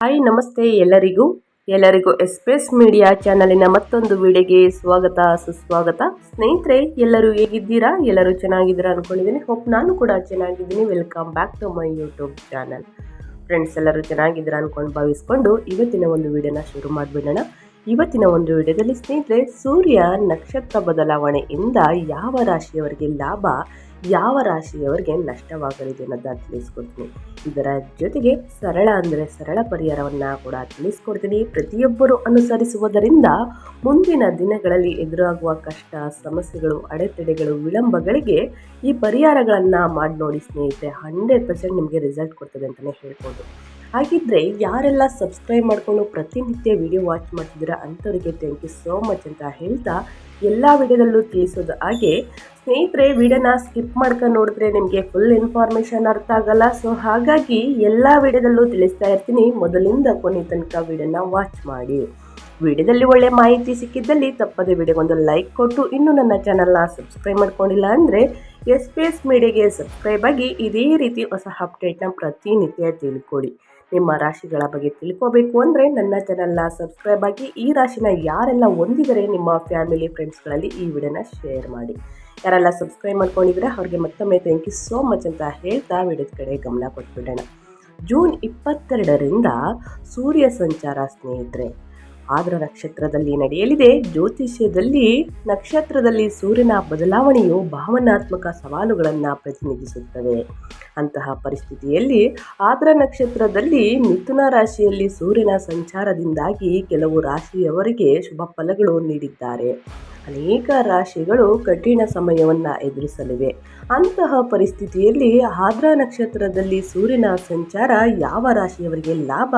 Hi, ನಮಸ್ತೆ ಎಲ್ಲರಿಗೂ. ಎಲ್ಲರಿಗೂ ಎಸ್ಪ್ರೆಸ್ ಮೀಡಿಯಾ ಚಾನಲಿನ ಮತ್ತೊಂದು ವಿಡಿಯೋಗೆ ಸ್ವಾಗತ, ಸುಸ್ವಾಗತ. ಸ್ನೇಹಿತರೆ, ಎಲ್ಲರೂ ಹೇಗಿದ್ದೀರಾ? ಎಲ್ಲರೂ ಚೆನ್ನಾಗಿದ್ದೀರಾ ಅಂದ್ಕೊಂಡಿದ್ದೀನಿ ಹೋಪ್ ನಾನು ಕೂಡ ಚೆನ್ನಾಗಿದ್ದೀನಿ. Welcome back to my YouTube channel friends ಎಲ್ಲರೂ ಚೆನ್ನಾಗಿದ್ದೀರಾ ಅಂದ್ಕೊಂಡು ಭಾವಿಸ್ಕೊಂಡು ಇವತ್ತಿನ ಒಂದು ವಿಡಿಯೋನ ಶುರು ಮಾಡಿಬಿಡೋಣ. ಇವತ್ತಿನ ಒಂದು ವಿಡಿಯೋದಲ್ಲಿ ಸ್ನೇಹಿತರೆ, ಸೂರ್ಯ ನಕ್ಷತ್ರ ಬದಲಾವಣೆಯಿಂದ ಯಾವ ರಾಶಿಯವರಿಗೆ ಲಾಭ ಯಾವ ರಾಶಿಯವರಿಗೆ ನಷ್ಟವಾಗಲಿದೆ ಅನ್ನೋದನ್ನ ತಿಳಿಸ್ಕೊಡ್ತೀನಿ. ಇದರ ಜೊತೆಗೆ ಸರಳ ಅಂದರೆ ಸರಳ ಪರಿಹಾರವನ್ನು ಕೂಡ ತಿಳಿಸ್ಕೊಡ್ತೀನಿ. ಪ್ರತಿಯೊಬ್ಬರು ಅನುಸರಿಸುವುದರಿಂದ ಮುಂದಿನ ದಿನಗಳಲ್ಲಿ ಎದುರಾಗುವ ಕಷ್ಟ, ಸಮಸ್ಯೆಗಳು, ಅಡೆತಡೆಗಳು, ವಿಳಂಬಗಳಿಗೆ ಈ ಪರಿಹಾರಗಳನ್ನು ಮಾಡಿ ನೋಡಿ ಸ್ನೇಹಿತರೆ. ಹಂಡ್ರೆಡ್ ಪರ್ಸೆಂಟ್ ನಿಮಗೆ ರಿಸಲ್ಟ್ ಕೊಡ್ತದೆ ಅಂತಲೇ ಹೇಳ್ಬೋದು. ಹಾಗಿದ್ರೆ ಯಾರೆಲ್ಲ ಸಬ್ಸ್ಕ್ರೈಬ್ ಮಾಡಿಕೊಂಡು ಪ್ರತಿನಿತ್ಯ ವಿಡಿಯೋ ವಾಚ್ ಮಾಡ್ತಿದ್ದೀರಾ ಅಂಥವ್ರಿಗೆ ಥ್ಯಾಂಕ್ ಯು ಸೋ ಮಚ್ ಅಂತ ಹೇಳ್ತಾ ಎಲ್ಲ ವಿಡಿಯೋದಲ್ಲೂ ತಿಳಿಸೋದು ಹಾಗೆ, ಸ್ನೇಹಿತರೆ, ವಿಡಿಯೋನ ಸ್ಕಿಪ್ ಮಾಡ್ಕೊಂಡು ನೋಡಿದ್ರೆ ನಿಮಗೆ ಫುಲ್ ಇನ್ಫಾರ್ಮೇಷನ್ ಅರ್ಥ ಆಗಲ್ಲ. ಸೊ ಹಾಗಾಗಿ ಎಲ್ಲ ವಿಡಿಯೋದಲ್ಲೂ ತಿಳಿಸ್ತಾ ಇರ್ತೀನಿ. ಮೊದಲಿಂದ ಕೊನೆ ತನಕ ವಿಡಿಯೋನ ವಾಚ್ ಮಾಡಿ. ವಿಡಿಯೋದಲ್ಲಿ ಒಳ್ಳೆ ಮಾಹಿತಿ ಸಿಕ್ಕಿದ್ದಲ್ಲಿ ತಪ್ಪದೆ ವಿಡಿಯೋಗೊಂದು ಲೈಕ್ ಕೊಟ್ಟು, ಇನ್ನೂ ನನ್ನ ಚಾನಲ್ನ ಸಬ್ಸ್ಕ್ರೈಬ್ ಮಾಡ್ಕೊಂಡಿಲ್ಲ ಅಂದರೆ ಎಸ್ ಪಿ ಎಸ್ ಮೀಡಿಯಾಗೆ ಸಬ್ಸ್ಕ್ರೈಬ್ ಆಗಿ ಇದೇ ರೀತಿ ಹೊಸ ಅಪ್ಡೇಟ್ನ ಪ್ರತಿನಿತ್ಯ ತಿಳ್ಕೊಳ್ಳಿ ನಿಮ್ಮ ರಾಶಿಗಳ ಬಗ್ಗೆ ತಿಳ್ಕೋಬೇಕು ಅಂದರೆ ನನ್ನ ಚಾನಲ್ನ ಸಬ್ಸ್ಕ್ರೈಬ್ ಆಗಿ ಈ ರಾಶಿನ ಯಾರೆಲ್ಲ ಹೊಂದಿದರೆ ನಿಮ್ಮ ಫ್ಯಾಮಿಲಿ ಫ್ರೆಂಡ್ಸ್ಗಳಲ್ಲಿ ಈ ವಿಡಿಯೋನ ಶೇರ್ ಮಾಡಿ. ಯಾರೆಲ್ಲ ಸಬ್ಸ್ಕ್ರೈಬ್ ಮಾಡ್ಕೊಂಡಿದ್ರೆ ಅವ್ರಿಗೆ ಮತ್ತೊಮ್ಮೆ ಥ್ಯಾಂಕ್ ಯು ಸೋ ಮಚ್ ಅಂತ ಹೇಳ್ತಾ ವಿಡಿಯೋದ ಕಡೆ ಗಮನ ಕೊಟ್ಬಿಡೋಣ. ಜೂನ್ ಇಪ್ಪತ್ತೆರಡರಿಂದ ಸೂರ್ಯ ಸಂಚಾರ ಸ್ನೇಹಿತರೆ, ಆದ್ರ ನಕ್ಷತ್ರದಲ್ಲಿ ನಡೆಯಲಿದೆ. ಜ್ಯೋತಿಷ್ಯದಲ್ಲಿ ನಕ್ಷತ್ರದಲ್ಲಿ ಸೂರ್ಯನ ಬದಲಾವಣೆಯು ಭಾವನಾತ್ಮಕ ಸವಾಲುಗಳನ್ನು ಪ್ರತಿನಿಧಿಸುತ್ತವೆ. ಅಂತಹ ಪರಿಸ್ಥಿತಿಯಲ್ಲಿ ಆದ್ರ ನಕ್ಷತ್ರದಲ್ಲಿ ಮಿಥುನ ರಾಶಿಯಲ್ಲಿ ಸೂರ್ಯನ ಸಂಚಾರದಿಂದಾಗಿ ಕೆಲವು ರಾಶಿಯವರಿಗೆ ಶುಭ ಫಲಗಳು ನೀಡಿದ್ದಾರೆ. ಅನೇಕ ರಾಶಿಗಳು ಕಠಿಣ ಸಮಯವನ್ನು ಎದುರಿಸಲಿವೆ. ಅಂತಹ ಪರಿಸ್ಥಿತಿಯಲ್ಲಿ ಆದ್ರ ನಕ್ಷತ್ರದಲ್ಲಿ ಸೂರ್ಯನ ಸಂಚಾರ ಯಾವ ರಾಶಿಯವರಿಗೆ ಲಾಭ,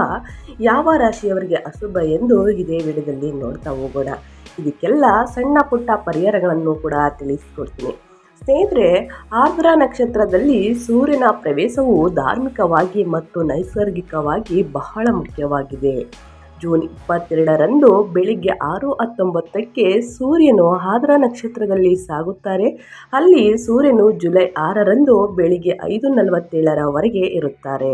ಯಾವ ರಾಶಿಯವರಿಗೆ ಅಶುಭ ಎಂದು ಇದೇ ವಿಡಿಯೋದಲ್ಲಿ ನೋಡ್ತಾ ಹೋಗೋಣ. ಇದಕ್ಕೆಲ್ಲ ಸಣ್ಣ ಪುಟ್ಟ ಪರಿಹಾರಗಳನ್ನು ಕೂಡ ತಿಳಿಸ್ಕೊಡ್ತೀನಿ. ಸ್ನೇಹಿತರೆ ಆರ್ದ್ರ ನಕ್ಷತ್ರದಲ್ಲಿ ಸೂರ್ಯನ ಪ್ರವೇಶವು ಧಾರ್ಮಿಕವಾಗಿ ಮತ್ತು ನೈಸರ್ಗಿಕವಾಗಿ ಬಹಳ ಮುಖ್ಯವಾಗಿದೆ. ಜೂನ್ ಇಪ್ಪತ್ತೆರಡರಂದು ಬೆಳಿಗ್ಗೆ ಆರು ಹತ್ತೊಂಬತ್ತಕ್ಕೆ ಸೂರ್ಯನು ಆದ್ರ ನಕ್ಷತ್ರದಲ್ಲಿ ಸಾಗುತ್ತಾರೆ. ಅಲ್ಲಿ ಸೂರ್ಯನು ಜುಲೈ ಆರರಂದು ಬೆಳಿಗ್ಗೆ ಐದು ನಲವತ್ತೇಳರವರೆಗೆ ಇರುತ್ತಾರೆ.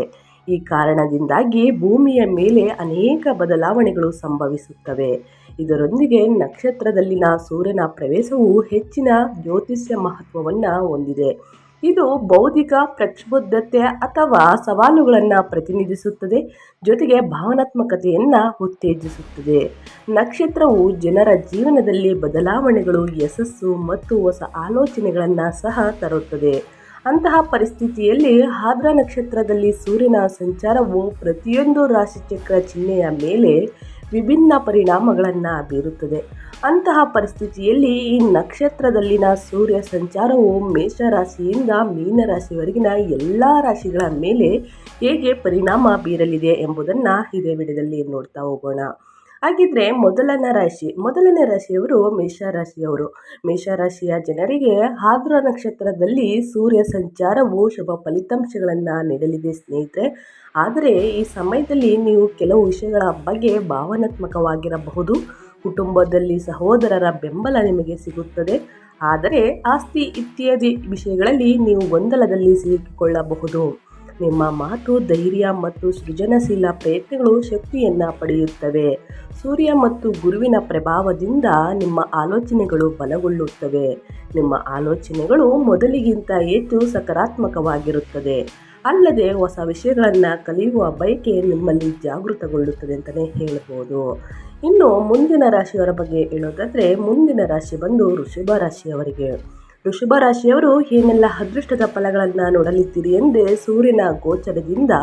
ಈ ಕಾರಣದಿಂದಾಗಿ ಭೂಮಿಯ ಮೇಲೆ ಅನೇಕ ಬದಲಾವಣೆಗಳು ಸಂಭವಿಸುತ್ತವೆ. ಇದರೊಂದಿಗೆ ನಕ್ಷತ್ರದಲ್ಲಿನ ಸೂರ್ಯನ ಪ್ರವೇಶವು ಹೆಚ್ಚಿನ ಜ್ಯೋತಿಷ್ಯ ಮಹತ್ವವನ್ನು ಹೊಂದಿದೆ. ಇದು ಬೌದ್ಧಿಕ ಪ್ರಕ್ಷುಬ್ಧತೆ ಅಥವಾ ಸವಾಲುಗಳನ್ನು ಪ್ರತಿನಿಧಿಸುತ್ತದೆ, ಜೊತೆಗೆ ಭಾವನಾತ್ಮಕತೆಯನ್ನು ಉತ್ತೇಜಿಸುತ್ತದೆ. ನಕ್ಷತ್ರವು ಜನರ ಜೀವನದಲ್ಲಿ ಬದಲಾವಣೆಗಳು, ಯಶಸ್ಸು ಮತ್ತು ಹೊಸ ಆಲೋಚನೆಗಳನ್ನು ಸಹ ತರುತ್ತದೆ. ಅಂತಹ ಪರಿಸ್ಥಿತಿಯಲ್ಲಿ ಆದ್ರ ನಕ್ಷತ್ರದಲ್ಲಿ ಸೂರ್ಯನ ಸಂಚಾರವು ಪ್ರತಿಯೊಂದು ರಾಶಿಚಕ್ರ ಚಿಹ್ನೆಯ ಮೇಲೆ ವಿಭಿನ್ನ ಪರಿಣಾಮಗಳನ್ನು ಬೀರುತ್ತದೆ. ಅಂತಹ ಪರಿಸ್ಥಿತಿಯಲ್ಲಿ ಈ ನಕ್ಷತ್ರದಲ್ಲಿನ ಸೂರ್ಯ ಸಂಚಾರವು ಮೇಷರಾಶಿಯಿಂದ ಮೀನರಾಶಿವರೆಗಿನ ಎಲ್ಲ ರಾಶಿಗಳ ಮೇಲೆ ಹೇಗೆ ಪರಿಣಾಮ ಬೀರಲಿದೆ ಎಂಬುದನ್ನು ಇದೇ ವಿಡಿಯೋದಲ್ಲಿ ನೋಡ್ತಾ ಹೋಗೋಣ. ಹಾಗಿದ್ರೆ ಮೊದಲನೇ ರಾಶಿ, ಮೊದಲನೇ ರಾಶಿಯವರು ಮೇಷರಾಶಿಯವರು. ಮೇಷರಾಶಿಯ ಜನರಿಗೆ ಆದ್ರ ನಕ್ಷತ್ರದಲ್ಲಿ ಸೂರ್ಯ ಸಂಚಾರವು ಶುಭ ಫಲಿತಾಂಶಗಳನ್ನು ನೀಡಲಿದೆ ಸ್ನೇಹಿತರೆ. ಆದರೆ ಈ ಸಮಯದಲ್ಲಿ ನೀವು ಕೆಲವು ವಿಷಯಗಳ ಬಗ್ಗೆ ಭಾವನಾತ್ಮಕವಾಗಿರಬಹುದು. ಕುಟುಂಬದಲ್ಲಿ ಸಹೋದರರ ಬೆಂಬಲ ನಿಮಗೆ ಸಿಗುತ್ತದೆ. ಆದರೆ ಆಸ್ತಿ ಇತ್ಯಾದಿ ವಿಷಯಗಳಲ್ಲಿ ನೀವು ಗೊಂದಲದಲ್ಲಿ ಸಿಲುಕಿಕೊಳ್ಳಬಹುದು. ನಿಮ್ಮ ಮಾತು ಧೈರ್ಯ ಮತ್ತು ಸೃಜನಶೀಲ ಪ್ರಯತ್ನಗಳು ಶಕ್ತಿಯನ್ನು ಪಡೆಯುತ್ತವೆ. ಸೂರ್ಯ ಮತ್ತು ಗುರುವಿನ ಪ್ರಭಾವದಿಂದ ನಿಮ್ಮ ಆಲೋಚನೆಗಳು ಬಲಗೊಳ್ಳುತ್ತವೆ. ನಿಮ್ಮ ಆಲೋಚನೆಗಳು ಮೊದಲಿಗಿಂತ ಹೆಚ್ಚು ಸಕಾರಾತ್ಮಕವಾಗಿರುತ್ತದೆ ಅಲ್ಲದೆ ಹೊಸ ವಿಷಯಗಳನ್ನು ಕಲಿಯುವ ಬಯಕೆ ನಿಮ್ಮಲ್ಲಿ ಜಾಗೃತಗೊಳ್ಳುತ್ತದೆ ಅಂತಲೇ ಹೇಳ್ಬೋದು. ಇನ್ನು ಮುಂದಿನ ರಾಶಿಯವರ ಬಗ್ಗೆ ಹೇಳೋದಾದರೆ ಮುಂದಿನ ರಾಶಿ ಬಂದು ಋಷಭ ರಾಶಿಯವರಿಗೆ. ಋಷಭ ರಾಶಿಯವರು ಏನೆಲ್ಲ ಅದೃಷ್ಟದ ಫಲಗಳನ್ನು ನೋಡಲಿದ್ದೀರಿ ಎಂದೇ ಸೂರ್ಯನ ಗೋಚರದಿಂದ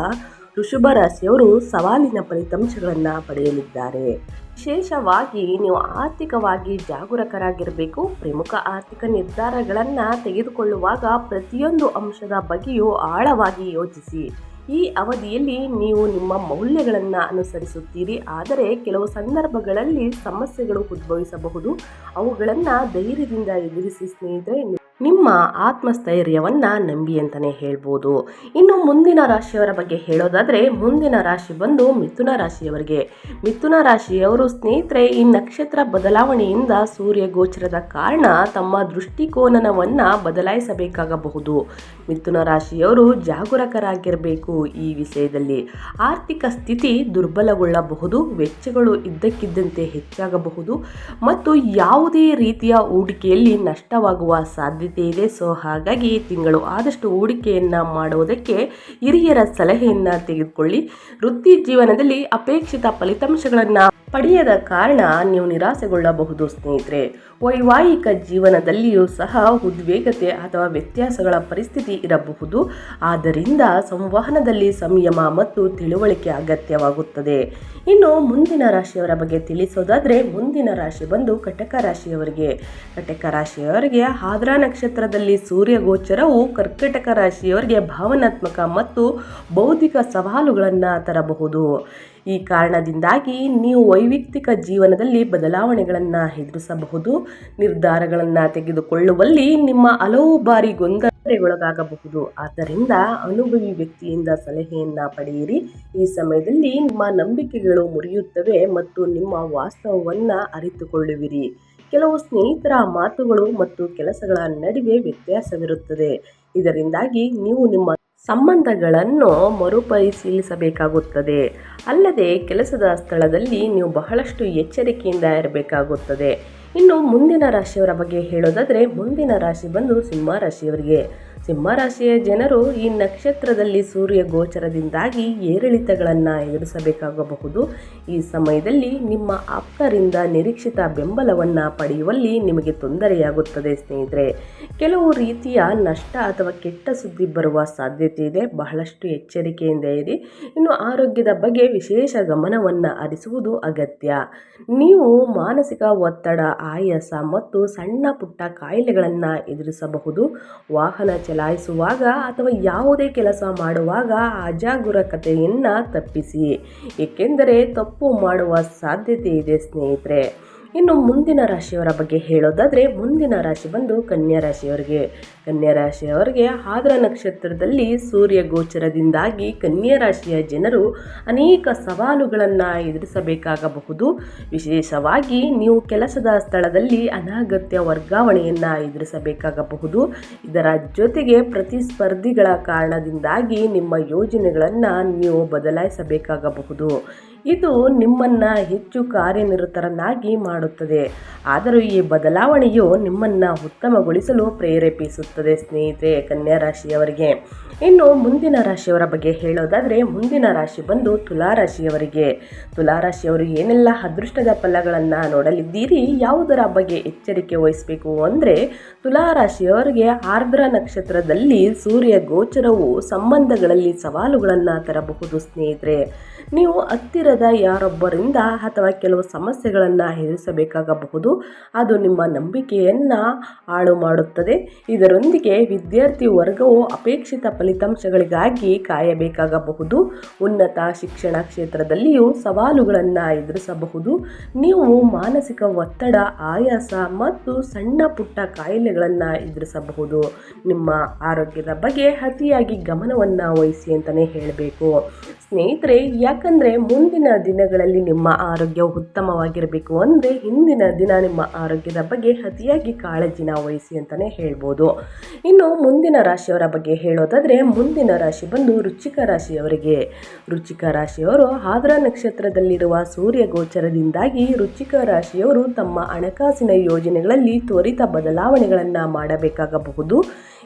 ವೃಷಭ ರಾಶಿಯವರು ಸವಾಲಿನ ಫಲಿತಾಂಶಗಳನ್ನು ಪಡೆಯಲಿದ್ದಾರೆ. ವಿಶೇಷವಾಗಿ ನೀವು ಆರ್ಥಿಕವಾಗಿ ಜಾಗರೂಕರಾಗಿರಬೇಕು. ಪ್ರಮುಖ ಆರ್ಥಿಕ ನಿರ್ಧಾರಗಳನ್ನು ತೆಗೆದುಕೊಳ್ಳುವಾಗ ಪ್ರತಿಯೊಂದು ಅಂಶದ ಬಗ್ಗೆಯೂ ಆಳವಾಗಿ ಯೋಚಿಸಿ. ಈ ಅವಧಿಯಲ್ಲಿ ನೀವು ನಿಮ್ಮ ಮೌಲ್ಯಗಳನ್ನು ಅನುಸರಿಸುತ್ತೀರಿ. ಆದರೆ ಕೆಲವು ಸಂದರ್ಭಗಳಲ್ಲಿ ಸಮಸ್ಯೆಗಳು ಉದ್ಭವಿಸಬಹುದು. ಅವುಗಳನ್ನು ಧೈರ್ಯದಿಂದ ಎದುರಿಸಿ ಸ್ನೇಹಿತರೆ ನಿಮ್ಮ ಆತ್ಮಸ್ಥೈರ್ಯವನ್ನು ನಂಬಿ ಅಂತಲೇ ಹೇಳ್ಬೋದು. ಇನ್ನು ಮುಂದಿನ ರಾಶಿಯವರ ಬಗ್ಗೆ ಹೇಳೋದಾದರೆ, ಮುಂದಿನ ರಾಶಿ ಬಂದು ಮಿಥುನ ರಾಶಿಯವರಿಗೆ. ಮಿಥುನ ರಾಶಿಯವರು ಸ್ನೇಹಿತರೆ, ಈ ನಕ್ಷತ್ರ ಬದಲಾವಣೆಯಿಂದ ಸೂರ್ಯ ಗೋಚರದ ಕಾರಣ ತಮ್ಮ ದೃಷ್ಟಿಕೋನವನ್ನು ಬದಲಾಯಿಸಬೇಕಾಗಬಹುದು. ಮಿಥುನ ರಾಶಿಯವರು ಜಾಗರೂಕರಾಗಿರಬೇಕು ಈ ವಿಷಯದಲ್ಲಿ. ಆರ್ಥಿಕ ಸ್ಥಿತಿ ದುರ್ಬಲಗೊಳ್ಳಬಹುದು, ವೆಚ್ಚಗಳು ಇದ್ದಕ್ಕಿದ್ದಂತೆ ಹೆಚ್ಚಾಗಬಹುದು, ಮತ್ತು ಯಾವುದೇ ರೀತಿಯ ಹೂಡಿಕೆಯಲ್ಲಿ ನಷ್ಟವಾಗುವ ಸಾಧ್ಯತೆ ಇದೆ ಸೊ ಹಾಗಾಗಿ ತಿಂಗಳು ಆದಷ್ಟು ಹೂಡಿಕೆಯನ್ನು ಮಾಡುವುದಕ್ಕೆ ಹಿರಿಯರ ಸಲಹೆಯನ್ನು ತೆಗೆದುಕೊಳ್ಳಿ. ವೃತ್ತಿ ಜೀವನದಲ್ಲಿ ಅಪೇಕ್ಷಿತ ಫಲಿತಾಂಶಗಳನ್ನು ಪಡೆಯದ ಕಾರಣ ನೀವು ನಿರಾಸೆಗೊಳ್ಳಬಹುದು, ಸ್ನೇಹಿತರೆ. ವೈವಾಹಿಕ ಜೀವನದಲ್ಲಿಯೂ ಸಹ ಉದ್ವೇಗತೆ ಅಥವಾ ವ್ಯತ್ಯಾಸಗಳ ಪರಿಸ್ಥಿತಿ ಇರಬಹುದು. ಆದ್ದರಿಂದ ಸಂವಹನದಲ್ಲಿ ಸಂಯಮ ಮತ್ತು ತಿಳುವಳಿಕೆ ಅಗತ್ಯವಾಗುತ್ತದೆ. ಇನ್ನು ಮುಂದಿನ ರಾಶಿಯವರ ಬಗ್ಗೆ ತಿಳಿಸೋದಾದರೆ, ಮುಂದಿನ ರಾಶಿ ಬಂದು ಕಟಕ ರಾಶಿಯವರಿಗೆ. ಕಟಕ ರಾಶಿಯವರಿಗೆ ಆದ್ರ ನಕ್ಷತ್ರದಲ್ಲಿ ಸೂರ್ಯ ಗೋಚರವು ಕರ್ಕಟಕ ರಾಶಿಯವರಿಗೆ ಭಾವನಾತ್ಮಕ ಮತ್ತು ಬೌದ್ಧಿಕ ಸವಾಲುಗಳನ್ನು ತರಬಹುದು. ಈ ಕಾರಣದಿಂದಾಗಿ ನೀವು ವೈಯಕ್ತಿಕ ಜೀವನದಲ್ಲಿ ಬದಲಾವಣೆಗಳನ್ನು ಎದುರಿಸಬಹುದು, ನಿರ್ಧಾರಗಳನ್ನು ತೆಗೆದುಕೊಳ್ಳುವಲ್ಲಿ ನಿಮ್ಮ ಹಲವು ಬಾರಿ ಗೊಂದಲಗೊಳಗಾಗಬಹುದು ಆದ್ದರಿಂದ ಅನುಭವಿ ವ್ಯಕ್ತಿಯಿಂದ ಸಲಹೆಯನ್ನು ಪಡೆಯಿರಿ. ಈ ಸಮಯದಲ್ಲಿ ನಿಮ್ಮ ನಂಬಿಕೆಗಳು ಮುರಿಯುತ್ತವೆ ಮತ್ತು ನಿಮ್ಮ ವಾಸ್ತವವನ್ನು ಅರಿತುಕೊಳ್ಳುವಿರಿ. ಕೆಲವು ಸ್ನೇಹಿತರ ಮಾತುಗಳು ಮತ್ತು ಕೆಲಸಗಳ ನಡುವೆ ವ್ಯತ್ಯಾಸವಿರುತ್ತದೆ. ಇದರಿಂದಾಗಿ ನೀವು ನಿಮ್ಮ ಸಂಬಂಧಗಳನ್ನು ಮರುಪರಿಶೀಲಿಸಬೇಕಾಗುತ್ತದೆ. ಅಲ್ಲದೆ ಕೆಲಸದ ಸ್ಥಳದಲ್ಲಿ ನೀವು ಬಹಳಷ್ಟು ಎಚ್ಚರಿಕೆಯಿಂದ ಇರಬೇಕಾಗುತ್ತದೆ. ಇನ್ನು ಮುಂದಿನ ರಾಶಿಯವರ ಬಗ್ಗೆ ಹೇಳೋದಾದರೆ ಮುಂದಿನ ರಾಶಿ ಬಂದು ಸಿಂಹ ರಾಶಿಯವರಿಗೆ. ಸಿಂಹರಾಶಿಯ ಜನರು ಈ ನಕ್ಷತ್ರದಲ್ಲಿ ಸೂರ್ಯ ಗೋಚರದಿಂದಾಗಿ ಏರಿಳಿತಗಳನ್ನು ಎದುರಿಸಬೇಕಾಗಬಹುದು. ಈ ಸಮಯದಲ್ಲಿ ನಿಮ್ಮ ಆಪ್ತರಿಂದ ನಿರೀಕ್ಷಿತ ಬೆಂಬಲವನ್ನು ಪಡೆಯುವಲ್ಲಿ ನಿಮಗೆ ತೊಂದರೆಯಾಗುತ್ತದೆ ಸ್ನೇಹಿತರೆ. ಕೆಲವು ರೀತಿಯ ನಷ್ಟ ಅಥವಾ ಕೆಟ್ಟ ಸುದ್ದಿ ಬರುವ ಸಾಧ್ಯತೆ ಇದೆ. ಬಹಳಷ್ಟು ಎಚ್ಚರಿಕೆಯಿಂದ ಇರಿ. ಇನ್ನು ಆರೋಗ್ಯದ ಬಗ್ಗೆ ವಿಶೇಷ ಗಮನವನ್ನು ಹರಿಸುವುದು ಅಗತ್ಯ. ನೀವು ಮಾನಸಿಕ ಒತ್ತಡ, ಆಯಾಸ ಮತ್ತು ಸಣ್ಣ ಪುಟ್ಟ ಕಾಯಿಲೆಗಳನ್ನು ಎದುರಿಸಬಹುದು. ವಾಹನ ಚಲಾಯಿಸುವಾಗ ಅಥವಾ ಯಾವುದೇ ಕೆಲಸ ಮಾಡುವಾಗ ಅಜಾಗರೂಕತೆಯನ್ನು ತಪ್ಪಿಸಿ. ಏಕೆಂದರೆ ತಪ್ಪು ಮಾಡುವ ಸಾಧ್ಯತೆ ಇದೆ ಸ್ನೇಹಿತರೆ. ಇನ್ನು ಮುಂದಿನ ರಾಶಿಯವರ ಬಗ್ಗೆ ಹೇಳೋದಾದರೆ ಮುಂದಿನ ರಾಶಿ ಬಂದು ಕನ್ಯಾ ರಾಶಿಯವರಿಗೆ. ಕನ್ಯಾ ರಾಶಿಯವರಿಗೆ ಆದ್ರ ನಕ್ಷತ್ರದಲ್ಲಿ ಸೂರ್ಯ ಗೋಚರದಿಂದಾಗಿ ಕನ್ಯಾ ರಾಶಿಯ ಜನರು ಅನೇಕ ಸವಾಲುಗಳನ್ನು ಎದುರಿಸಬೇಕಾಗಬಹುದು. ವಿಶೇಷವಾಗಿ ನೀವು ಕೆಲಸದ ಸ್ಥಳದಲ್ಲಿ ಅನಾಗತ್ಯ ವರ್ಗಾವಣೆಯನ್ನು ಎದುರಿಸಬೇಕಾಗಬಹುದು. ಇದರ ಜೊತೆಗೆ ಪ್ರತಿಸ್ಪರ್ಧಿಗಳ ಕಾರಣದಿಂದಾಗಿ ನಿಮ್ಮ ಯೋಜನೆಗಳನ್ನು ನೀವು ಬದಲಾಯಿಸಬೇಕಾಗಬಹುದು. ಇದು ನಿಮ್ಮನ್ನು ಹೆಚ್ಚು ಕಾರ್ಯನಿರತರನ್ನಾಗಿ ಮಾಡುತ್ತದೆ. ಆದರೂ ಈ ಬದಲಾವಣೆಯು ನಿಮ್ಮನ್ನು ಉತ್ತಮಗೊಳಿಸಲು ಪ್ರೇರೇಪಿಸುತ್ತದೆ, ಸ್ನೇಹಿತರೆ, ಕನ್ಯಾ ರಾಶಿಯವರಿಗೆ. ಇನ್ನು ಮುಂದಿನ ರಾಶಿಯವರ ಬಗ್ಗೆ ಹೇಳೋದಾದರೆ, ಮುಂದಿನ ರಾಶಿ ಬಂದು ತುಲಾರಾಶಿಯವರಿಗೆ ತುಲಾರಾಶಿಯವರು ಏನೆಲ್ಲ ಅದೃಷ್ಟದ ಫಲಗಳನ್ನು ನೋಡಲಿದ್ದೀರಿ, ಯಾವುದರ ಬಗ್ಗೆ ಎಚ್ಚರಿಕೆ ವಹಿಸಬೇಕು ಅಂದರೆ ತುಲಾರಾಶಿಯವರಿಗೆ ಆರ್ದ್ರ ನಕ್ಷತ್ರದಲ್ಲಿ ಸೂರ್ಯ ಗೋಚರವು ಸಂಬಂಧಗಳಲ್ಲಿ ಸವಾಲುಗಳನ್ನು ತರಬಹುದು, ಸ್ನೇಹಿತರೆ. ನೀವು ಹತ್ತಿರದ ಯಾರೊಬ್ಬರಿಂದ ಅಥವಾ ಕೆಲವು ಸಮಸ್ಯೆಗಳನ್ನು ಎದುರಿಸಬೇಕಾಗಬಹುದು. ಅದು ನಿಮ್ಮ ನಂಬಿಕೆಯನ್ನು ಹಾಳು ಮಾಡುತ್ತದೆ. ಇದರೊಂದಿಗೆ ವಿದ್ಯಾರ್ಥಿ ವರ್ಗವು ಅಪೇಕ್ಷಿತ ಫಲಿತಾಂಶಗಳಿಗಾಗಿ ಕಾಯಬೇಕಾಗಬಹುದು. ಉನ್ನತ ಶಿಕ್ಷಣ ಕ್ಷೇತ್ರದಲ್ಲಿಯೂ ಸವಾಲುಗಳನ್ನು ಎದುರಿಸಬಹುದು. ನೀವು ಮಾನಸಿಕ ಒತ್ತಡ, ಆಯಾಸ ಮತ್ತು ಸಣ್ಣ ಪುಟ್ಟ ಕಾಯಿಲೆಗಳನ್ನು ಎದುರಿಸಬಹುದು. ನಿಮ್ಮ ಆರೋಗ್ಯದ ಬಗ್ಗೆ ಅತಿಯಾಗಿ ಗಮನವನ್ನು ವಹಿಸಿ ಅಂತಲೇ ಹೇಳಬೇಕು. ಸ್ನೇಹಿತರೆ, ಯಾಕಂದರೆ ಮುಂದಿನ ದಿನಗಳಲ್ಲಿ ನಿಮ್ಮ ಆರೋಗ್ಯ ಉತ್ತಮವಾಗಿರಬೇಕು ಅಂದರೆ ಹಿಂದಿನ ದಿನ ನಿಮ್ಮ ಆರೋಗ್ಯದ ಬಗ್ಗೆ ಅತಿಯಾಗಿ ಕಾಳಜಿನ ವಹಿಸಿ ಅಂತಲೇ ಹೇಳ್ಬೋದು. ಇನ್ನು ಮುಂದಿನ ರಾಶಿಯವರ ಬಗ್ಗೆ ಹೇಳೋದಾದರೆ, ಮುಂದಿನ ರಾಶಿ ಬಂದು ರುಚಿಕ ರಾಶಿಯವರಿಗೆ. ರುಚಿಕ ರಾಶಿಯವರು ಆದ್ರ ನಕ್ಷತ್ರದಲ್ಲಿರುವ ಸೂರ್ಯ ಗೋಚರದಿಂದಾಗಿ ರುಚಿಕ ರಾಶಿಯವರು ತಮ್ಮ ಹಣಕಾಸಿನ ಯೋಜನೆಗಳಲ್ಲಿ ತ್ವರಿತ ಬದಲಾವಣೆಗಳನ್ನು ಮಾಡಬೇಕಾಗಬಹುದು.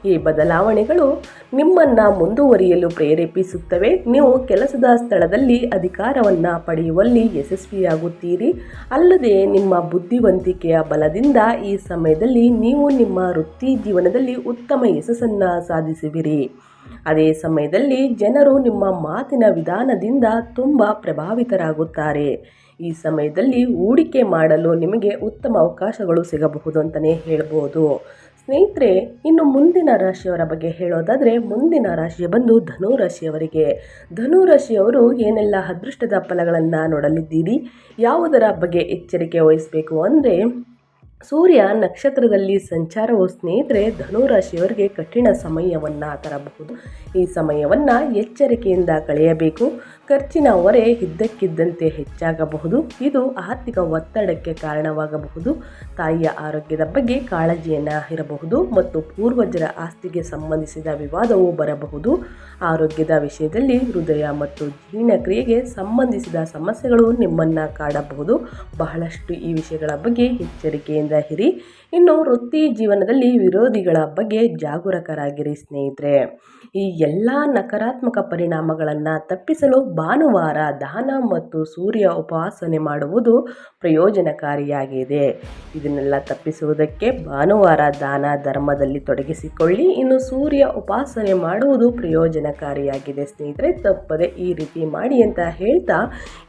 ಈ ಬದಲಾವಣೆಗಳು ನಿಮ್ಮನ್ನು ಮುಂದುವರಿಯಲು ಪ್ರೇರೇಪಿಸುತ್ತವೆ. ನೀವು ಕೆಲಸದ ಸ್ಥಳದಲ್ಲಿ ಅಧಿಕಾರವನ್ನು ಪಡೆಯುವಲ್ಲಿ ಯಶಸ್ವಿಯಾಗುತ್ತೀರಿ. ಅಲ್ಲದೆ ನಿಮ್ಮ ಬುದ್ಧಿವಂತಿಕೆಯ ಬಲದಿಂದ ಈ ಸಮಯದಲ್ಲಿ ನೀವು ನಿಮ್ಮ ವೃತ್ತಿ ಜೀವನದಲ್ಲಿ ಉತ್ತಮ ಯಶಸ್ಸನ್ನು ಸಾಧಿಸುವಿರಿ. ಅದೇ ಸಮಯದಲ್ಲಿ ಜನರು ನಿಮ್ಮ ಮಾತಿನ ವಿಧಾನದಿಂದ ತುಂಬ ಪ್ರಭಾವಿತರಾಗುತ್ತಾರೆ. ಈ ಸಮಯದಲ್ಲಿ ಹೂಡಿಕೆ ಮಾಡಲು ನಿಮಗೆ ಉತ್ತಮ ಅವಕಾಶಗಳು ಸಿಗಬಹುದು ಅಂತಲೇ ಹೇಳ್ಬೋದು. ಸ್ನೇಹಿತರೆ, ಇನ್ನು ಮುಂದಿನ ರಾಶಿಯವರ ಬಗ್ಗೆ ಹೇಳೋದಾದರೆ, ಮುಂದಿನ ರಾಶಿ ಬಂದು ಧನು ರಾಶಿಯವರಿಗೆ ಧನು ರಾಶಿಯವರು ಏನೆಲ್ಲ ಅದೃಷ್ಟದ ಫಲಗಳನ್ನು ನೋಡಲಿದ್ದೀರಿ, ಯಾವುದರ ಬಗ್ಗೆ ಎಚ್ಚರಿಕೆ ವಹಿಸಬೇಕು ಅಂದರೆ, ಸೂರ್ಯ ನಕ್ಷತ್ರದಲ್ಲಿ ಸಂಚಾರವು ಸ್ನೇಹಿತರೆ, ಧನುರಾಶಿಯವರಿಗೆ ಕಠಿಣ ಸಮಯವನ್ನು ತರಬಹುದು. ಈ ಸಮಯವನ್ನು ಎಚ್ಚರಿಕೆಯಿಂದ ಕಳೆಯಬೇಕು. ಖರ್ಚಿನ ಹೊರೆ ಇದ್ದಕ್ಕಿದ್ದಂತೆ ಹೆಚ್ಚಾಗಬಹುದು. ಇದು ಆರ್ಥಿಕ ಒತ್ತಡಕ್ಕೆ ಕಾರಣವಾಗಬಹುದು. ತಾಯಿಯ ಆರೋಗ್ಯದ ಬಗ್ಗೆ ಕಾಳಜಿಯನ್ನು ಇರಬಹುದು ಮತ್ತು ಪೂರ್ವಜರ ಆಸ್ತಿಗೆ ಸಂಬಂಧಿಸಿದ ವಿವಾದವು ಬರಬಹುದು. ಆರೋಗ್ಯದ ವಿಷಯದಲ್ಲಿ ಹೃದಯ ಮತ್ತು ಜೀರ್ಣಕ್ರಿಯೆಗೆ ಸಂಬಂಧಿಸಿದ ಸಮಸ್ಯೆಗಳು ನಿಮ್ಮನ್ನು ಕಾಡಬಹುದು. ಬಹಳಷ್ಟು ಈ ವಿಷಯಗಳ ಬಗ್ಗೆ ಎಚ್ಚರಿಕೆಯಿಂದ ಇರಿ. ಇನ್ನು ವೃತ್ತಿ ಜೀವನದಲ್ಲಿ ವಿರೋಧಿಗಳ ಬಗ್ಗೆ ಜಾಗರೂಕರಾಗಿರಿ ಸ್ನೇಹಿತರೆ. ಈ ಎಲ್ಲ ನಕಾರಾತ್ಮಕ ಪರಿಣಾಮಗಳನ್ನು ತಪ್ಪಿಸಲು ಭಾನುವಾರ ದಾನ ಮತ್ತು ಸೂರ್ಯ ಉಪಾಸನೆ ಮಾಡುವುದು ಪ್ರಯೋಜನಕಾರಿಯಾಗಿದೆ. ಇದನ್ನೆಲ್ಲ ತಪ್ಪಿಸುವುದಕ್ಕೆ ಭಾನುವಾರ ದಾನ ಧರ್ಮದಲ್ಲಿ ತೊಡಗಿಸಿಕೊಳ್ಳಿ. ಇನ್ನು ಸೂರ್ಯ ಉಪಾಸನೆ ಮಾಡುವುದು ಪ್ರಯೋಜನಕಾರಿಯಾಗಿದೆ. ಸ್ನೇಹಿತರೆ, ತಪ್ಪದೆ ಈ ರೀತಿ ಮಾಡಿ ಅಂತ ಹೇಳ್ತಾ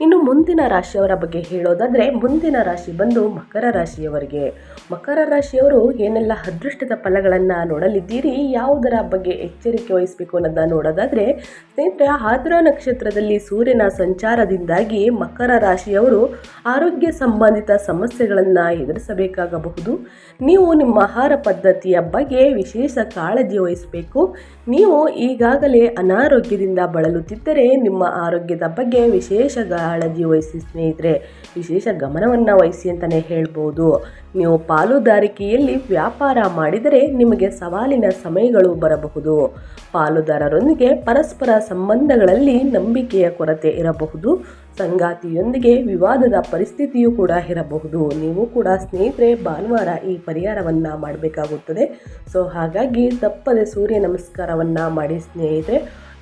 ಇನ್ನು ಮುಂದಿನ ರಾಶಿಯವರ ಬಗ್ಗೆ ಹೇಳೋದಾದರೆ, ಮುಂದಿನ ರಾಶಿ ಬಂದು ಮಕರ ರಾಶಿಯವರಿಗೆ. ಮಕರ ರಾಶಿಯವರು ಏನೆಲ್ಲ ಅದೃಷ್ಟದ ಫಲಗಳನ್ನು ನೋಡಲಿದ್ದೀರಿ, ಯಾವುದರ ಬಗ್ಗೆ ಎಚ್ಚರಿಕೆ ವಹಿಸಬೇಕು ಅನ್ನೋದನ್ನ ನೋಡೋದಾದರೆ, ಸ್ನೇಹಿತರೆ ಆದ್ರ ನಕ್ಷತ್ರದಲ್ಲಿ ಸೂರ್ಯನ ಸಂಚಾರದಿಂದಾಗಿ ಮಕರ ರಾಶಿಯವರು ಆರೋಗ್ಯ ಸಂಬಂಧಿತ ಸಮಸ್ಯೆಗಳನ್ನು ಎದುರಿಸಬೇಕಾಗಬಹುದು. ನೀವು ನಿಮ್ಮ ಆಹಾರ ಪದ್ಧತಿಯ ಬಗ್ಗೆ ವಿಶೇಷ ಕಾಳಜಿ ವಹಿಸಬೇಕು. ನೀವು ಈಗಾಗಲೇ ಅನಾರೋಗ್ಯದಿಂದ ಬಳಲುತ್ತಿದ್ದರೆ ನಿಮ್ಮ ಆರೋಗ್ಯದ ಬಗ್ಗೆ ವಿಶೇಷ ಕಾಳಜಿ ವಹಿಸಿ ಸ್ನೇಹಿತರೆ, ವಿಶೇಷ ಗಮನವನ್ನು ವಹಿಸಿ ಅಂತಲೇ ಹೇಳ್ಬೋದು. ನೀವು ಪಾಲುದಾರಿಕೆಯಲ್ಲಿ ವ್ಯಾಪಾರ ಮಾಡಿದರೆ ನಿಮಗೆ ಸವಾಲಿನ ಸಮಯಗಳು ಬರಬಹುದು. ಪಾಲುದಾರರೊಂದಿಗೆ ಪರಸ್ಪರ ಸಂಬಂಧಗಳಲ್ಲಿ ನಂಬಿಕೆಯ ಕೊರತೆ ಇರಬಹುದು. ಸಂಗಾತಿಯೊಂದಿಗೆ ವಿವಾದದ ಪರಿಸ್ಥಿತಿಯೂ ಕೂಡ ಇರಬಹುದು. ನೀವು ಕೂಡ ಸ್ನೇಹಿತರೆ, ಭಾನುವಾರ ಈ ಪರಿಹಾರವನ್ನು ಮಾಡಬೇಕಾಗುತ್ತದೆ. ಸೊ ಹಾಗಾಗಿ ತಪ್ಪದೆ ಸೂರ್ಯ ನಮಸ್ಕಾರವನ್ನು ಮಾಡಿ ಸ್ನೇಹಿತರೆ.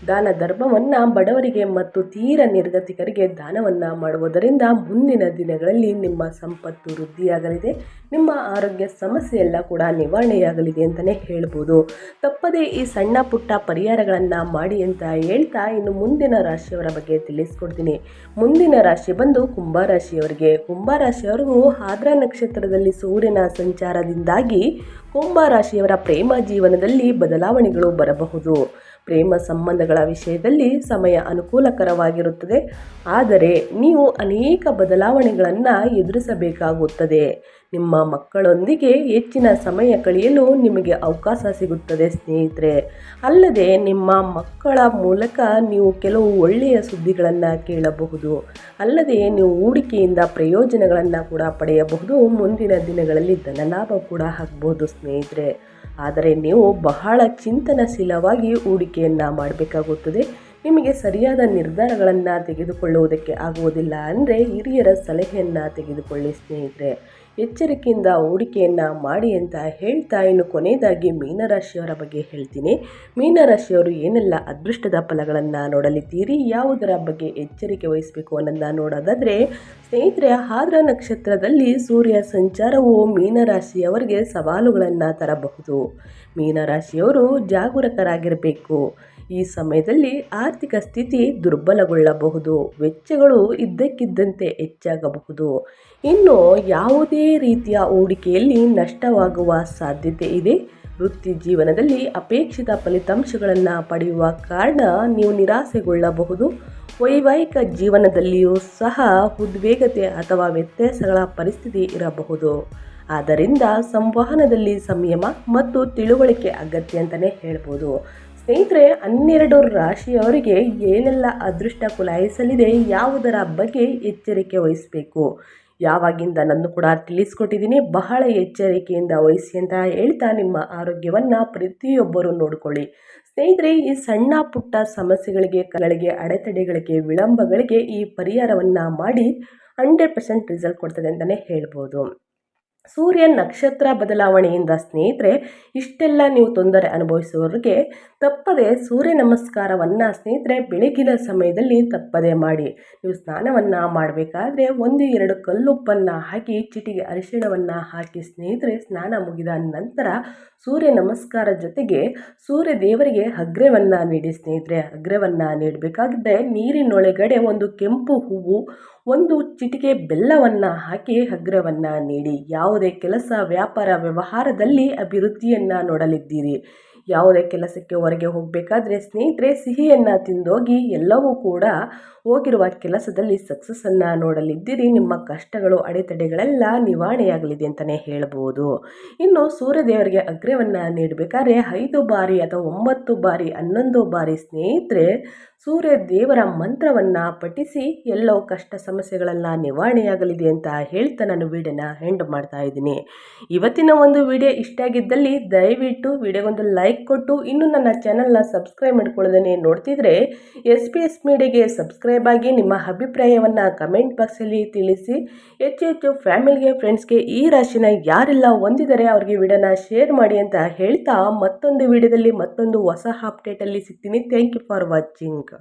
ದಾನ ಧರ್ಮವನ್ನು ಬಡವರಿಗೆ ಮತ್ತು ತೀರ ನಿರ್ಗತಿಕರಿಗೆ ದಾನವನ್ನು ಮಾಡುವುದರಿಂದ ಮುಂದಿನ ದಿನಗಳಲ್ಲಿ ನಿಮ್ಮ ಸಂಪತ್ತು ವೃದ್ಧಿಯಾಗಲಿದೆ. ನಿಮ್ಮ ಆರೋಗ್ಯ ಸಮಸ್ಯೆ ಎಲ್ಲ ಕೂಡ ನಿವಾರಣೆಯಾಗಲಿದೆ ಅಂತಲೇ ಹೇಳ್ಬೋದು. ತಪ್ಪದೇ ಈ ಸಣ್ಣ ಪುಟ್ಟ ಪರಿಹಾರಗಳನ್ನು ಮಾಡಿ ಅಂತ ಹೇಳ್ತಾ ಇನ್ನು ಮುಂದಿನ ರಾಶಿಯವರ ಬಗ್ಗೆ ತಿಳಿಸ್ಕೊಡ್ತೀನಿ. ಮುಂದಿನ ರಾಶಿ ಬಂದು ಕುಂಭರಾಶಿಯವರಿಗೆ. ಕುಂಭರಾಶಿಯವರಿಗೂ ಆದ್ರ ನಕ್ಷತ್ರದಲ್ಲಿ ಸೂರ್ಯನ ಸಂಚಾರದಿಂದಾಗಿ ಕುಂಭರಾಶಿಯವರ ಪ್ರೇಮ ಜೀವನದಲ್ಲಿ ಬದಲಾವಣೆಗಳು ಬರಬಹುದು. ಪ್ರೇಮ ಸಂಬಂಧಗಳ ವಿಷಯದಲ್ಲಿ ಸಮಯ ಅನುಕೂಲಕರವಾಗಿರುತ್ತದೆ. ಆದರೆ ನೀವು ಅನೇಕ ಬದಲಾವಣೆಗಳನ್ನು ಎದುರಿಸಬೇಕಾಗುತ್ತದೆ. ನಿಮ್ಮ ಮಕ್ಕಳೊಂದಿಗೆ ಹೆಚ್ಚಿನ ಸಮಯ ಕಳೆಯಲು ನಿಮಗೆ ಅವಕಾಶ ಸಿಗುತ್ತದೆ ಸ್ನೇಹಿತರೆ. ಅಲ್ಲದೆ ನಿಮ್ಮ ಮಕ್ಕಳ ಮೂಲಕ ನೀವು ಕೆಲವು ಒಳ್ಳೆಯ ಸುದ್ದಿಗಳನ್ನು ಕೇಳಬಹುದು. ಅಲ್ಲದೆ ನೀವು ಹೂಡಿಕೆಯಿಂದ ಪ್ರಯೋಜನಗಳನ್ನು ಕೂಡ ಪಡೆಯಬಹುದು. ಮುಂದಿನ ದಿನಗಳಲ್ಲಿ ಧನಲಾಭ ಕೂಡ ಆಗ್ಬೋದು ಸ್ನೇಹಿತರೆ. ಆದರೆ ನೀವು ಬಹಳ ಚಿಂತನಶೀಲವಾಗಿ ಹೂಡಿಕೆಯನ್ನು ಮಾಡಬೇಕಾಗುತ್ತದೆ. ನಿಮಗೆ ಸರಿಯಾದ ನಿರ್ಧಾರಗಳನ್ನು ತೆಗೆದುಕೊಳ್ಳುವುದಕ್ಕೆ ಆಗುವುದಿಲ್ಲ. ಅಂದರೆ ಹಿರಿಯರ ಸಲಹೆಯನ್ನು ತೆಗೆದುಕೊಳ್ಳಿ ಸ್ನೇಹಿತರೆ. ಎಚ್ಚರಿಕೆಯಿಂದ ಹೂಡಿಕೆಯನ್ನು ಮಾಡಿ ಅಂತ ಹೇಳ್ತಾ ಇನ್ನು ಕೊನೆಯದಾಗಿ ಮೀನರಾಶಿಯವರ ಬಗ್ಗೆ ಹೇಳ್ತೀನಿ. ಮೀನರಾಶಿಯವರು ಏನೆಲ್ಲ ಅದೃಷ್ಟದ ಫಲಗಳನ್ನು ನೋಡಲಿದ್ದೀರಿ, ಯಾವುದರ ಬಗ್ಗೆ ಎಚ್ಚರಿಕೆ ವಹಿಸಬೇಕು ಅನ್ನೋದನ್ನ ನೋಡೋದಾದರೆ, ಸ್ನೇಹಿತರೆ ಆದ್ರ ನಕ್ಷತ್ರದಲ್ಲಿ ಸೂರ್ಯ ಸಂಚಾರವು ಮೀನರಾಶಿಯವರಿಗೆ ಸವಾಲುಗಳನ್ನು ತರಬಹುದು. ಮೀನರಾಶಿಯವರು ಜಾಗರೂಕರಾಗಿರಬೇಕು. ಈ ಸಮಯದಲ್ಲಿ ಆರ್ಥಿಕ ಸ್ಥಿತಿ ದುರ್ಬಲಗೊಳ್ಳಬಹುದು. ವೆಚ್ಚಗಳು ಇದ್ದಕ್ಕಿದ್ದಂತೆ ಹೆಚ್ಚಾಗಬಹುದು. ಇನ್ನು ಯಾವುದೇ ರೀತಿಯ ಹೂಡಿಕೆಯಲ್ಲಿ ನಷ್ಟವಾಗುವ ಸಾಧ್ಯತೆ ಇದೆ. ವೃತ್ತಿ ಜೀವನದಲ್ಲಿ ಅಪೇಕ್ಷಿತ ಫಲಿತಾಂಶಗಳನ್ನು ಪಡೆಯುವ ಕಾರಣ ನೀವು ನಿರಾಸೆಗೊಳ್ಳಬಹುದು. ವೈವಾಹಿಕ ಜೀವನದಲ್ಲಿಯೂ ಸಹ ಉದ್ವೇಗತೆ ಅಥವಾ ವ್ಯತ್ಯಾಸಗಳ ಪರಿಸ್ಥಿತಿ ಇರಬಹುದು. ಆದ್ದರಿಂದ ಸಂವಹನದಲ್ಲಿ ಸಂಯಮ ಮತ್ತು ತಿಳುವಳಿಕೆ ಅಗತ್ಯ ಅಂತಲೇ ಹೇಳ್ಬೋದು. ಸ್ನೇಹಿತರೆ, ಹನ್ನೆರಡು ರಾಶಿಯವರಿಗೆ ಏನೆಲ್ಲ ಅದೃಷ್ಟ ಕುಲಾಯಿಸಲಿದೆ, ಯಾವುದರ ಬಗ್ಗೆ ಎಚ್ಚರಿಕೆ ವಹಿಸಬೇಕು? ಯಾವಾಗಿಂದ ನಾನು ಕೂಡ ತಿಳಿಸ್ಕೊಟ್ಟಿದ್ದೀನಿ. ಬಹಳ ಎಚ್ಚರಿಕೆಯಿಂದ ವಹಿಸಿ ಅಂತ ಹೇಳ್ತಾ ನಿಮ್ಮ ಆರೋಗ್ಯವನ್ನು ಪ್ರತಿಯೊಬ್ಬರು ನೋಡಿಕೊಳ್ಳಿ. ಸ್ನೇಹಿತರೆ, ಈ ಸಣ್ಣ ಪುಟ್ಟ ಸಮಸ್ಯೆಗಳಿಗೆ ಕಗಳಿಗೆ ಅಡೆತಡೆಗಳಿಗೆ, ವಿಳಂಬಗಳಿಗೆ ಈ ಪರಿಹಾರವನ್ನು ಮಾಡಿ ಹಂಡ್ರೆಡ್ ಪರ್ಸೆಂಟ್ ರಿಸಲ್ಟ್ ಕೊಡ್ತದೆ ಅಂತಲೇ ಹೇಳ್ಬೋದು. ಸೂರ್ಯ ನಕ್ಷತ್ರ ಬದಲಾವಣೆಯಿಂದ ಸ್ನೇಹಿತರೆ, ಇಷ್ಟೆಲ್ಲ ನೀವು ತೊಂದರೆ ಅನುಭವಿಸುವವರಿಗೆ ತಪ್ಪದೆ ಸೂರ್ಯ ನಮಸ್ಕಾರವನ್ನು ಸ್ನೇಹಿತರೆ ಬೆಳಗಿನ ಸಮಯದಲ್ಲಿ ತಪ್ಪದೆ ಮಾಡಿ. ನೀವು ಸ್ನಾನವನ್ನು ಮಾಡಬೇಕಾದ್ರೆ ಒಂದು ಎರಡು ಕಲ್ಲುಪ್ಪನ್ನು ಹಾಕಿ, ಚಿಟಿಗೆ ಅರಿಶಿಣವನ್ನು ಹಾಕಿ ಸ್ನೇಹಿತರೆ ಸ್ನಾನ ಮುಗಿದ ನಂತರ ಸೂರ್ಯ ನಮಸ್ಕಾರ ಜೊತೆಗೆ ಸೂರ್ಯ ದೇವರಿಗೆ ಅಗ್ರವನ್ನು ನೀಡಿ ಸ್ನೇಹಿತರೆ. ಅಗ್ರವನ್ನು ನೀಡಬೇಕಾಗಿದ್ದರೆ ನೀರಿನೊಳಗಡೆ ಒಂದು ಕೆಂಪು ಹೂವು ಒಂದು ಚಿಟಿಕೆ ಬೆಲ್ಲವನ್ನು ಹಾಕಿ ಹಗ್ರವನ್ನು ನೀಡಿ, ಯಾವುದೇ ಕೆಲಸ ವ್ಯಾಪಾರ ವ್ಯವಹಾರದಲ್ಲಿ ಅಭಿವೃದ್ಧಿಯನ್ನು ನೋಡಲಿದ್ದೀರಿ. ಯಾವುದೇ ಕೆಲಸಕ್ಕೆ ಹೊರಗೆ ಹೋಗಬೇಕಾದ್ರೆ ಸ್ನೇಹಿತರೆ, ಸಿಹಿಯನ್ನು ತಿಂದೋಗಿ ಎಲ್ಲವೂ ಕೂಡ ಹೋಗಿರುವ ಕೆಲಸದಲ್ಲಿ ಸಕ್ಸಸ್ಸನ್ನು ನೋಡಲಿದ್ದೀರಿ, ನಿಮ್ಮ ಕಷ್ಟಗಳು, ಅಡೆತಡೆಗಳೆಲ್ಲ ನಿವಾರಣೆಯಾಗಲಿದೆ ಅಂತಲೇ ಹೇಳಬಹುದು ಇನ್ನು ಸೂರ್ಯದೇವರಿಗೆ ಅಗ್ರವನ್ನು ನೀಡಬೇಕಾದ್ರೆ ಐದು ಬಾರಿ ಅಥವಾ ಒಂಬತ್ತು ಬಾರಿ, ಹನ್ನೊಂದು ಬಾರಿ ಸ್ನೇಹಿತರೆ ಸೂರ್ಯ ದೇವರ ಮಂತ್ರವನ್ನು ಪಠಿಸಿ ಎಲ್ಲೋ ಕಷ್ಟ ಸಮಸ್ಯೆಗಳೆಲ್ಲ ನಿವಾರಣೆಯಾಗಲಿದೆ ಅಂತ ಹೇಳ್ತಾ ನಾನು ವಿಡಿಯೋನ ಹೆಂಡ್ ಮಾಡ್ತಾ ಇದ್ದೀನಿ. ಇವತ್ತಿನ ಒಂದು ವಿಡಿಯೋ ಇಷ್ಟ ಆಗಿದ್ದಲ್ಲಿ ದಯವಿಟ್ಟು ವಿಡಿಯೋಗೊಂದು ಲೈಕ್ ಕೊಟ್ಟು, ಇನ್ನು ನನ್ನ ಚಾನಲ್ನ ಸಬ್ಸ್ಕ್ರೈಬ್ ಮಾಡ್ಕೊಳ್ಳೋದನ್ನೇ ನೋಡ್ತಿದ್ರೆ ಎಸ್ ಪಿ ಎಸ್ ಮೀಡಿಯಾಗೆ ಸಬ್ಸ್ಕ್ರೈಬ್ ಆಗಿ ನಿಮ್ಮ ಅಭಿಪ್ರಾಯವನ್ನು ಕಮೆಂಟ್ ಬಾಕ್ಸಲ್ಲಿ ತಿಳಿಸಿ. ಹೆಚ್ಚು ಹೆಚ್ಚು ಫ್ಯಾಮಿಲಿಗೆ ಫ್ರೆಂಡ್ಸ್ಗೆ ಈ ರಾಶಿನ ಯಾರೆಲ್ಲ ಹೊಂದಿದ್ದಾರೆ ಅವ್ರಿಗೆ ವಿಡಿಯೋನ ಶೇರ್ ಮಾಡಿ ಅಂತ ಹೇಳ್ತಾ ಮತ್ತೊಂದು ವಿಡಿಯೋದಲ್ಲಿ ಮತ್ತೊಂದು ಹೊಸ ಅಪ್ಡೇಟಲ್ಲಿ ಸಿಗ್ತೀನಿ. Thank you for watching